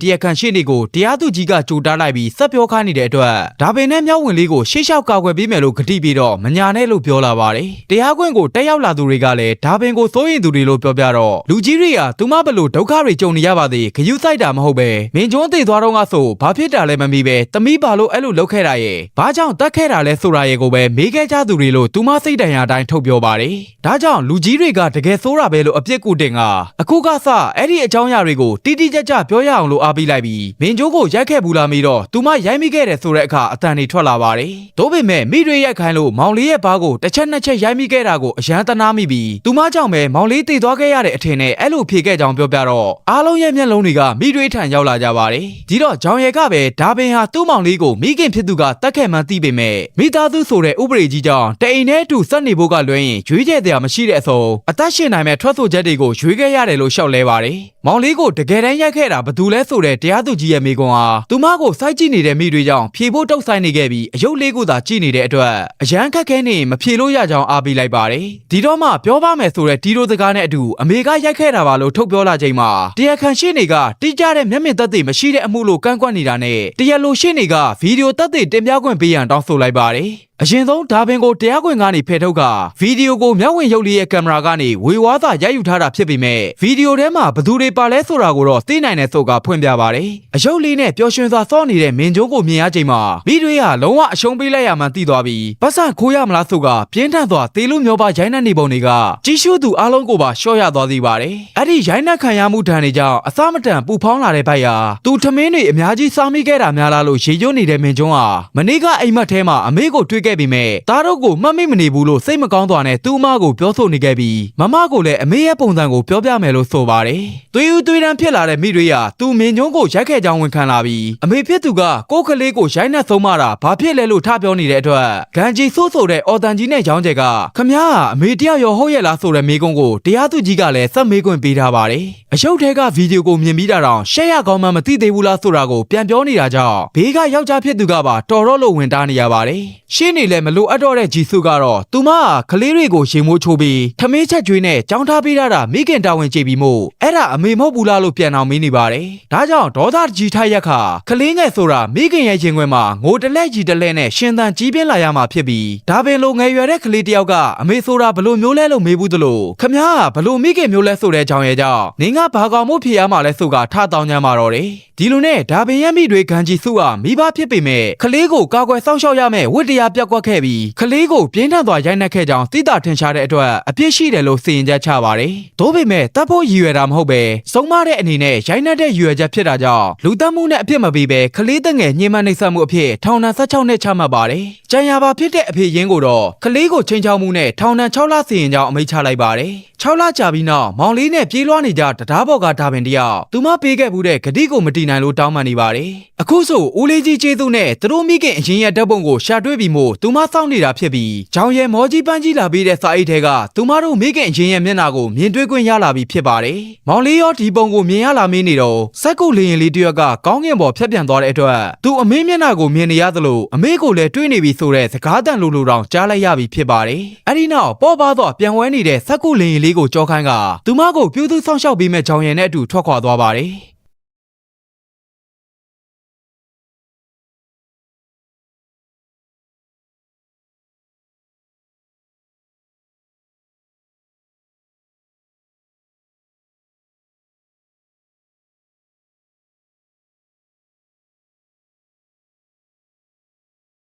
တရားခံရှေ့နေကိုတရားသူကြီးကကြိုတားလိုက်ပြီးဆက်ပြောခိုင်းနေတဲ့အတွက်ဒါပင်နဲ့မြောက်ဝင်လေးကိုရှေ့လျှောက်ကာကွယ်ပေးမယ်လို့ကတိပြီးတော့မညာနဲ့လို့ပြောလာပါတယ်တရားခွင့်ကိုတက်ရောက်လာသူတွေကလည်းဒါပင်ကိုစိုးရင်သူတွေလို့ပြောပြတော့လူကြီးတွေကသူမဘလို့ဒုက္ခတွေကြုံနေရပါသေးခယူးဆိုင်တာမဟုတ်ပဲမင်းကျွန်းသေးသွားတော့ကဆိုဘာဖြစ်တာလဲမမီပဲတမိပါလို့အဲ့လိုလုပ်ခဲ့တာရဲ့ဘာကြောင့်တတ်ခဲ့တာလဲဆိုတာရဲ့ကိုပဲမေးခဲ့ကြသူတွေလို့သူမစိတ်တန်ရာအတိုင်းထုတ်ပြောပါတယ်ဒါကြောင့်လူကြီးတွေကတကယ်ဆိုးတာပဲလို့အပြစ်ကူတင်ကအခုကစအဲ့ဒီအကြောင်းအရာတွေကိုတိတိကျကျပြောရအောင်လို့အားပေးလိုက်ပြီးမင်းကျိုးကိုရိုက်ခဲ့ဘူးလားမေးတော့သူမရိုက်မိခဲ့တယ်ဆိုတဲ့အခါအတန်တွေထွက်လာပါတယ်။ဒါပေမဲ့မိတွေရိုက်ခိုင်းလို့မောင်လေးရဲ့ဘားကိုတစ်ချက်နှစ်ချက်ရိုက်မိခဲ့တာကိုအယမ်းတနာမိပြီးသူမကြောင့်ပဲမောင်လေးတည်သွားခဲ့ရတဲ့အထင်နဲ့အဲ့လိုဖြေခဲ့ကြောင်းပြောပြတော့အားလုံးရဲ့မျက်လုံးတွေကမိတွေထံရောက်လာကြပါတယ်။ဒီတော့ဂျောင်ရဲကပဲဒါပင်ဟာသူ့မောင်လေးကိုမိခင်ဖြစ်သူကတတ်ခဲ့မှန်းသိပေမဲ့မိသားစုဆိုတဲ့ဥပဒေကြီးကြောင့်တအိမ်နဲ့အတူစက်နေဖို့ကလွှဲရင်ရွေးချယ်တရားမရှိတဲ့အဆုံးအသက်ရှင်နိုင်မဲ့ထွက်ဆိုချက်တွေကိုရွေးခဲ့ရတယ်လို့ရှောက်လဲပါတယ်။မောင်လေးကိုတကယ်တမ်းရိုက်ခဲ့တာဘယ်သူလဲဆိုတဲ့တရားသူကြီးရဲ့မိကွန်ဟာသူမကိုစိုက်ကြည့်နေတဲ့မိတွေကြောင့်ဖြေဖို့တုတ်ဆိုင်နေခဲ့ပြီးအယုတ်လေးကိုသာကြည့်နေတဲ့အတွက်အရန်ခက်ခဲနေရင်မဖြေလို့ရကြောင်းအားပေးလိုက်ပါတယ်။ဒီတော့မှပြောပါမယ်ဆိုတဲ့ဒီလိုစကားနဲ့အတူအမေကရိုက်ခဲ့တာပါလို့ထုတ်ပြောလာချိန်မှာတရားခံရှင်းနေကတိကျတဲ့မျက်မြင်သက်သေမရှိတဲ့အမှုလို့ကန့်ကွက်နေတာနဲ့တရားလိုရှင်းနေကဗီဒီယိုသက်သေတင်ပြခွင့်ပေးရန်တောင်းဆိုလိုက်ပါတယ်။အရင်ဆုံးဒါပင်ကိုတရားခွင်ကနေဖယ်ထုတ်ကဗီဒီယိုကိုမျက်ဝင်ရုပ်လေးရဲ့ကင်မရာကနေဝေဝါးသာရိုက်ယူထားတာဖြစ်ပေမဲ့ဗီဒီယိုထဲမှာဘသူတွေပါလဲဆိုတာကိုတော့သိနိုင်တဲ့ဆိုကဖွင့်ပြပါတယ်။အယုတ်လေးနဲ့ပျော်ရွှင်စွာစော့နေတဲ့မင်းကျုံးကိုမြင်ရချိန်မှာမိတွေဟာလုံးဝအရှုံးပေးလိုက်ရမှန်းသိသွားပြီးပတ်စံခိုးရမလားဆိုကပြင်းထန်စွာတေလူမျိုးပါရိုင်းနှက်နေပုံတွေကကြီးရှုသူအလုံးကိုပါရှော့ရသွားသေးပါတယ်။အဲ့ဒီရိုင်းနှက်ခံရမှုဒဏ်တွေကြောင့်အစမတန်ပူဖောင်းလာတဲ့ဘက်ဟာသူထမင်းတွေအများကြီးစားမိခဲ့တာများလားလို့ရေရွတ်နေတဲ့မင်းကျုံးဟာမနေ့ကအိမ်မက်ထဲမှာအမေကိုတွေ့ခဲ့ပြီးမဲ့သားတို့ကိုမှတ်မိမနေဘူးလို့စိတ်မကောင်းစွာနဲ့သူ့အမကိုပြောဆိုနေခဲ့ပြီးမမကိုလည်းအမေရဲ့ပုံစံကိုပြောပြမယ်လို့ဆိုပါတယ်။သွေးဦးသွေးတန်းဖြစ်လာတဲ့မိတွေဟာသူမင်းကျုံးကိုရိုက်ခဲ့ကြောင်းဝန်ခံလာပြီးအမေဖြစ်သူကကိုယ်ကလေးကိုရိုက်နှက်ဆုံးမတာဘာဖြစ်လဲလို့ထပြောနေတဲ့အတွက်ဂန်ကြီးဆိုးဆိုတဲ့အော်တန်ကြီးနဲ့ရောင်းကျဲကခမ ्या အမေတယောက်ရောဟုတ်ရဲ့လားဆိုတဲ့မေးခွန်းကိုတရားသူကြီးကလည်းစက်မေးခွင့်ပေးထားပါတယ်။အယုတ်ထဲကဗီဒီယိုကိုမြင်ပြီးတာတောင်ရှက်ရကောင်းမှမသိသေးဘူးလားဆိုတာကိုပြန်ပြောနေတာကြောင့်ဘေးကယောက်ျားဖြစ်သူကပါတော်တော့လို့ဝင်တားနေရပါတယ်။ရှင်းနေလဲမလို့အပ်တော့တဲ့ဂျီစုကတော့သူမကကလေးတွေကိုရေမိုးချိုးပြီးထမင်းချက်ကျွေးနဲ့ကြောင်းထားပေးထားတာမိခင်တာဝန်ကျေပြီးမို့အဲ့ဒါအမေမဟုတ်ဘူးလားလို့ပြန်အောင်မေးနေပါတယ်။ဒါကြောင့်ဒေါသကြီးထိုက်ရက်ခါကလေးငယ်ဆိုတာမိခင်ရဲ့ရင်ခွင်မှာငိုတလဲကြီးတလဲနဲ့ရှင်သန်ကြီးပြင်းလာရမှာဖြစ်ပြီးဒါပင်လိုငယ်ရွယ်တဲ့ကလေးတယောက်ကအမေဆိုတာဘလို့မျိုးလဲလို့မေးဘူးသလိုခမ ्या ဘလို့မိခင်မျိုးလဲဆိုတဲ့ကြောင်ရဲ့ကြောင့်နင်းကဘာကောင်မှုဖြစ်ရမှာလဲဆိုကထတောင်းကြမှာတော့တယ်။ဒီလိုနဲ့ဒါပင်ရမိတွေဂန်ကြီးစုဟာမိဘဖြစ်ပေမဲ့ကလေးကိုကာကွယ်စောင့်ရှောက်ရမယ်ဝိတ္တရားပြက်ကွက်ခဲ့ပြီးကလေးကိုပြင်းထန်စွာရိုက်နှက်ခဲ့ကြောင်းသိတာထင်ရှားတဲ့အတွက်အပြစ်ရှိတယ်လို့စီရင်ချက်ချပါတယ်။သို့ပေမဲ့တပ်ဖို့ရည်ရွယ်တာမဟုတ်ပဲစုံမတဲ့အနေနဲ့ရိုက်နှက်တဲ့ရည်ရွယ်ချက်ဖြစ်တာကြောင့်လူတက်မှုနဲ့အပြစ်မပေးပဲကလေးတငယ်ညှဉ်းပန်းနှိပ်စက်မှုအဖြစ်ထောင်ဒဏ်16နှစ်ချမှတ်ပါတယ်။ကြံရပါဖြစ်တဲ့အဖေရင်းကိုတော့ကလေးကိုချိန်ချောက်မှုနဲ့ထောင်ဒဏ်6လစီရင်ကြောင်းအမိန့်ချလိုက်ပါတယ်။6လကြာပြီးနောက်မောင်လေးနဲ့ပြေးလွှားနေကြတရားဘော်ကဒါပင်တယောက်သူမပေးခဲ့ဘူးတဲ့ဂတိကိုမတီးနိုင်လို့တောင်းပန်နေပါတယ်။အခုဆိုဦးလေးကြီးကျေးဇူးနဲ့သူတို့မိခင်အရင်ရဲ့ဓာတ်ပုံကိုရှာတွေ့ပြီးမို့သူမစောင့်နေတာဖြစ်ပြီးဂျောင်ရဲမောကြီးပန်းကြီးလာပြီးတဲ့စာအိတ်ထဲကသူမတို့မိခင်အရင်ရဲ့မျက်နှာကိုမြင်တွေ့ခွင့်ရလာပြီးဖြစ်ပါတယ်။မောင်လေးရောဒီပုံကိုမြင်ရလာမင်းနေတော့စက်ကုတ်လင်းရင်လေးတယောက်ကကောင်းကင်ပေါ်ဖြတ်ပြန်သွားတဲ့အတွက်သူအမေမျက်နှာကိုမြင်နေရသလိုအမေကိုလည်းတွေ့နေပြီဆိုတဲ့စကားတန်လိုလိုတောင်ကြားလိုက်ရပြီဖြစ်ပါတယ်။အဲဒီနောက်ပေါ်ပါတော့ပြန်ဝဲနေတဲ့စက်ကုတ်လင်းရင်လေးကိုကြောခိုင်းကသူမကိုပြုသူဆောင်ရှောက်ပေးမဲ့ဂျောင်ရဲနဲ့အတူထွက်ခွာသွားပါတယ်။